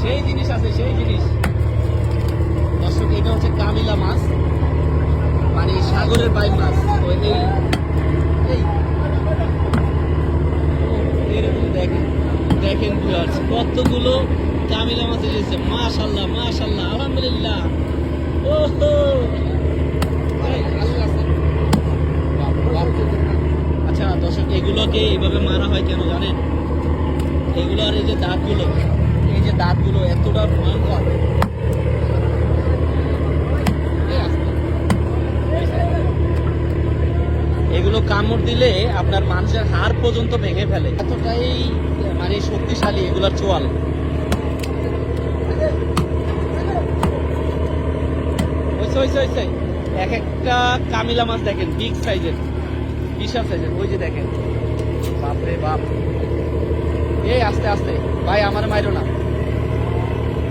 সেই জিনিস আছে, সেই জিনিস। দর্শক, এটা হচ্ছে কামিলা মাছ মানে সাগরের বাইক মাছ তো এই দেখেন দেখেন ভিউয়ার্স কতগুলো কামিলা মাছ এসেছে। মাশাল্লাহ মাশাল্লাহ আলহামদুলিল্লাহ। ও হো আচ্ছা দর্শক, এগুলোকে এইভাবে মারা হয় কেন জানেন? এগুলো আর এই যে দাঁতগুলো দাঁতগুলো এতটা ভয়ঙ্কর এগুলো কামড় দিলে আপনার মানুষের হাড় পর্যন্ত ভেঙে ফেলে। এতটাই মানে শক্তিশালী এগুলোর চোয়াল। এক একটা কামিলা মাছ দেখেন বিগ সাইজের বিশাল সাইজের ওই যে দেখেন। বাপরে বাপ। এই, আস্তে আস্তে। ভাই, আমার মাইরো না।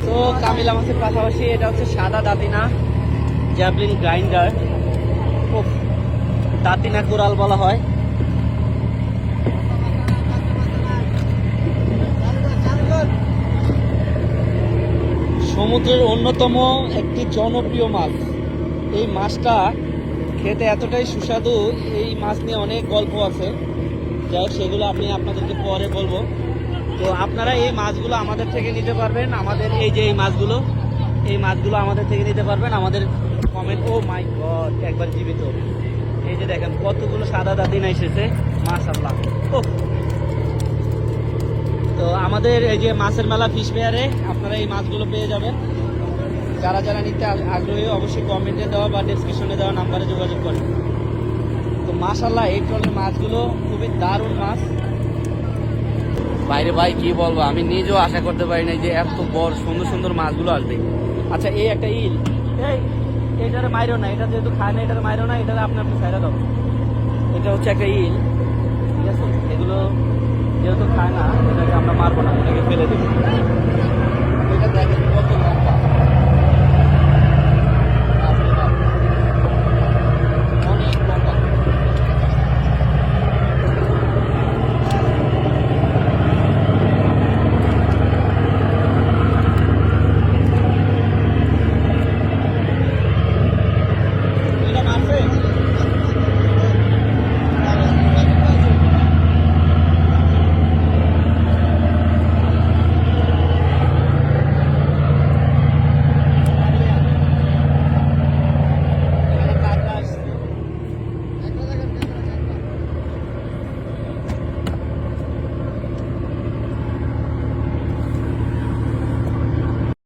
তো কামিলা মাছের পাশাপাশি, এটা হচ্ছে সাদা দাদিনা জ্যাভলিন গ্রাইন্ডার। দাদিনা কোরাল বলা হয়। সমুদ্রের অন্যতম একটি জনপ্রিয় মাছ। এই মাছটা খেতে এতটাই সুস্বাদু, এই মাছ নিয়ে অনেক গল্প আছে। যাই হোক, সেগুলো আমি আপনাদেরকে পরে বলব। তো আপনারা এই মাছগুলো আমাদের থেকে নিতে পারবেন। আমাদের এই যে এই মাছগুলো এই মাছগুলো আমাদের থেকে নিতে পারবেন। আমাদের কমেন্ট ও মাই গড একবার জীবিত। এই যে দেখেন, কতগুলো সাদা দাদিনা এসেছে। মাশাল্লাহ ও তো আমাদের এই যে মাছের মেলা ফিশ ফেয়ারে আপনারা এই মাছগুলো পেয়ে যাবেন। যারা যারা নিতে আগ- আগ্রহী, অবশ্যই কমেন্টে দেওয়া বা ডিসক্রিপশনে দেওয়া নাম্বারে যোগাযোগ করেন। তো মাশাল্লাহ এই ট্রলের মাছগুলো খুবই দারুণ মাছ। বাইরে ভাই কি বলব আমি নিজেও আশা করতে পারি না যে এত বড় সুন্দর সুন্দর মাছগুলো আসবে। আচ্ছা এই একটা ইল। এই এটারে মাইরো না এটা যেহেতু খায় না এটারে মাইরো না এটা আপনি আপনি ছাইরা দাও। এটা হচ্ছে একটা ইল। ঠিক আছে? এগুলো যেহেতু খায় না এটাকে আমরা মারবো না এটাকে ফেলে দেবো।